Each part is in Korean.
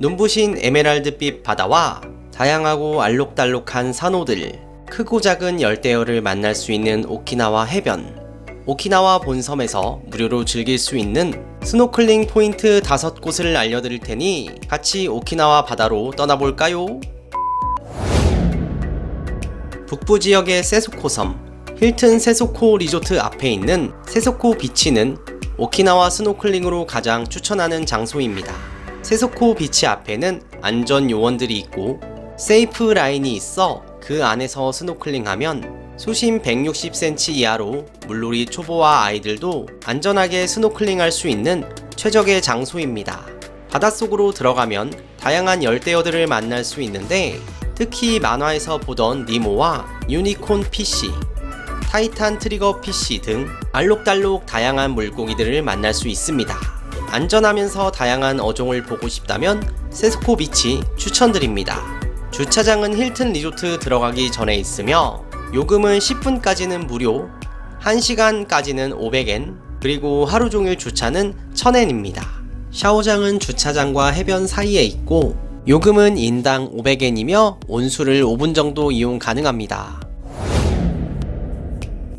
눈부신 에메랄드빛 바다와 다양하고 알록달록한 산호들, 크고 작은 열대어를 만날 수 있는 오키나와 해변, 오키나와 본섬에서 무료로 즐길 수 있는 스노클링 포인트 다섯 곳을 알려드릴 테니 같이 오키나와 바다로 떠나볼까요? 북부 지역의 세소코섬, 힐튼 세소코 리조트 앞에 있는 세소코 비치는 오키나와 스노클링으로 가장 추천하는 장소입니다. 세소코 비치 앞에는 안전 요원들이 있고 세이프 라인이 있어 그 안에서 스노클링하면 수심 160cm 이하로 물놀이 초보와 아이들도 안전하게 스노클링할 수 있는 최적의 장소입니다. 바닷속으로 들어가면 다양한 열대어들을 만날 수 있는데 특히 만화에서 보던 니모와 유니콘 피쉬, 타이탄 트리거 피쉬 등 알록달록 다양한 물고기들을 만날 수 있습니다. 안전하면서 다양한 어종을 보고 싶다면 세스코 비치 추천드립니다. 주차장은 힐튼 리조트 들어가기 전에 있으며 요금은 10분까지는 무료, 1시간까지는 500엔, 그리고 하루 종일 주차는 1000엔입니다. 샤워장은 주차장과 해변 사이에 있고 요금은 인당 500엔이며 온수를 5분 정도 이용 가능합니다.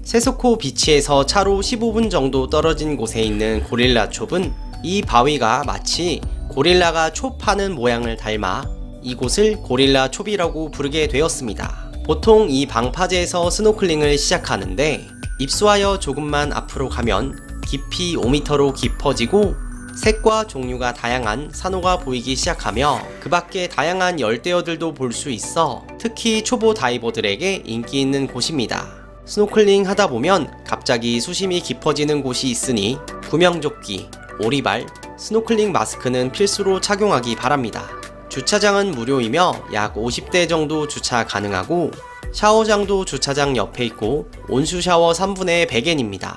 세소코 비치에서 차로 15분 정도 떨어진 곳에 있는 고릴라 촉은 이 바위가 마치 고릴라가 촉하는 모양을 닮아 이곳을 고릴라 촉이라고 부르게 되었습니다. 보통 이 방파제에서 스노클링을 시작하는데 입수하여 조금만 앞으로 가면 깊이 5m로 깊어지고 색과 종류가 다양한 산호가 보이기 시작하며 그 밖에 다양한 열대어들도 볼 수 있어 특히 초보 다이버들에게 인기 있는 곳입니다. 스노클링 하다 보면 갑자기 수심이 깊어지는 곳이 있으니 구명조끼, 오리발, 스노클링 마스크는 필수로 착용하기 바랍니다. 주차장은 무료이며 약 50대 정도 주차 가능하고 샤워장도 주차장 옆에 있고 온수 샤워 3분의 100엔입니다.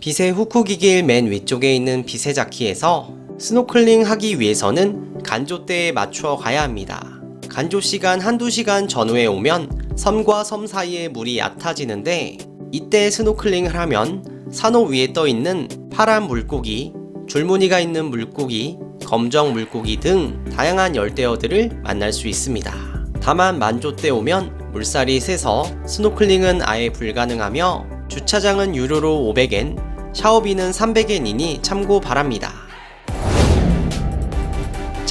비세 후쿠기길 맨 위쪽에 있는 비세 자키에서 스노클링 하기 위해서는 간조대에 맞추어 가야 합니다. 간조 시간 한두 시간 전후에 오면 섬과 섬 사이에 물이 얕아지는데 이때 스노클링을 하면 산호 위에 떠 있는 파란 물고기, 줄무늬가 있는 물고기, 검정 물고기 등 다양한 열대어들을 만날 수 있습니다. 다만 만조 때 오면 물살이 세서 스노클링은 아예 불가능하며 주차장은 유료로 500엔, 샤워비는 300엔이니 참고 바랍니다.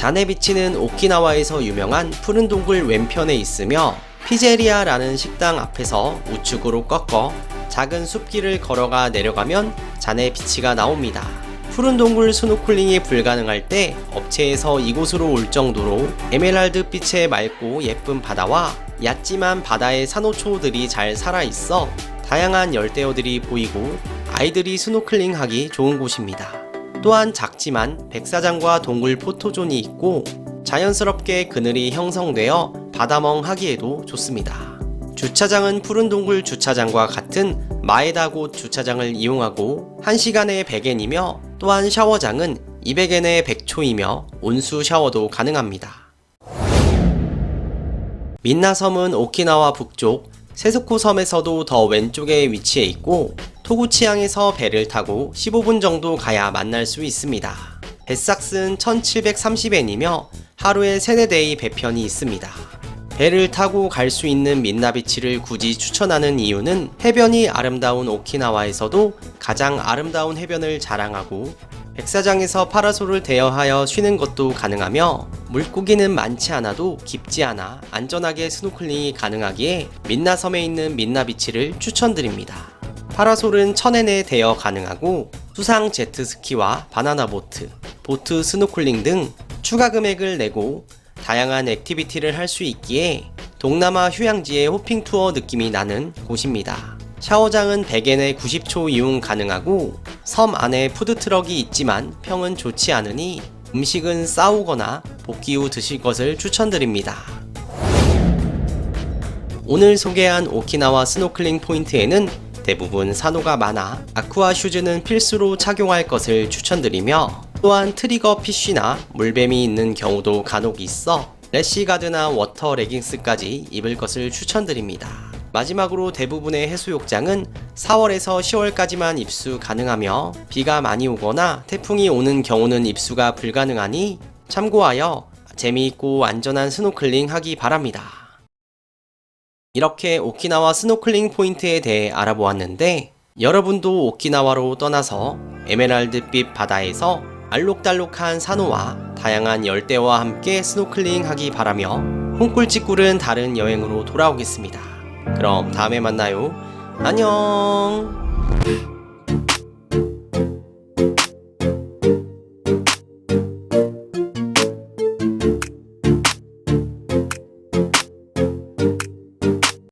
자네비치는 오키나와에서 유명한 푸른 동굴 왼편에 있으며 피제리아라는 식당 앞에서 우측으로 꺾어 작은 숲길을 걸어가 내려가면 자네비치가 나옵니다. 푸른 동굴 스노클링이 불가능할 때 업체에서 이곳으로 올 정도로 에메랄드 빛의 맑고 예쁜 바다와 얕지만 바다의 산호초들이 잘 살아 있어 다양한 열대어들이 보이고 아이들이 스노클링 하기 좋은 곳입니다. 또한 작지만 백사장과 동굴 포토존이 있고 자연스럽게 그늘이 형성되어 바다멍 하기에도 좋습니다. 주차장은 푸른 동굴 주차장과 같은 마에다곳 주차장을 이용하고 1시간에 100엔이며 또한 샤워장은 200엔에 100초이며 온수 샤워도 가능합니다. 민나섬은 오키나와 북쪽 세스코 섬에서도 더 왼쪽에 위치해 있고 토구치항에서 배를 타고 15분 정도 가야 만날 수 있습니다. 배삭스는 1730엔이며 하루에 3, 4대의 배편이 있습니다. 배를 타고 갈 수 있는 민나비치를 굳이 추천하는 이유는 해변이 아름다운 오키나와에서도 가장 아름다운 해변을 자랑하고 백사장에서 파라솔을 대여하여 쉬는 것도 가능하며 물고기는 많지 않아도 깊지 않아 안전하게 스노클링이 가능하기에 민나섬에 있는 민나비치를 추천드립니다. 파라솔은 천엔에 대여 가능하고 수상 제트스키와 바나나 보트, 보트 스노클링 등 추가 금액을 내고 다양한 액티비티를 할 수 있기에 동남아 휴양지의 호핑 투어 느낌이 나는 곳입니다. 샤워장은 100엔에 90초 이용 가능하고 섬 안에 푸드트럭이 있지만 평은 좋지 않으니 음식은 싸우거나 복귀 후 드실 것을 추천드립니다. 오늘 소개한 오키나와 스노클링 포인트에는 대부분 산호가 많아 아쿠아 슈즈는 필수로 착용할 것을 추천드리며 또한 트리거 피쉬나 물뱀이 있는 경우도 간혹 있어 래시가드나 워터 레깅스까지 입을 것을 추천드립니다. 마지막으로 대부분의 해수욕장은 4월에서 10월까지만 입수 가능하며 비가 많이 오거나 태풍이 오는 경우는 입수가 불가능하니 참고하여 재미있고 안전한 스노클링 하기 바랍니다. 이렇게 오키나와 스노클링 포인트에 대해 알아보았는데 여러분도 오키나와로 떠나서 에메랄드빛 바다에서 알록달록한 산호와 다양한 열대와 함께 스노클링 하기 바라며 홍꿀찌꿀은 다른 여행으로 돌아오겠습니다. 그럼 다음에 만나요. 안녕!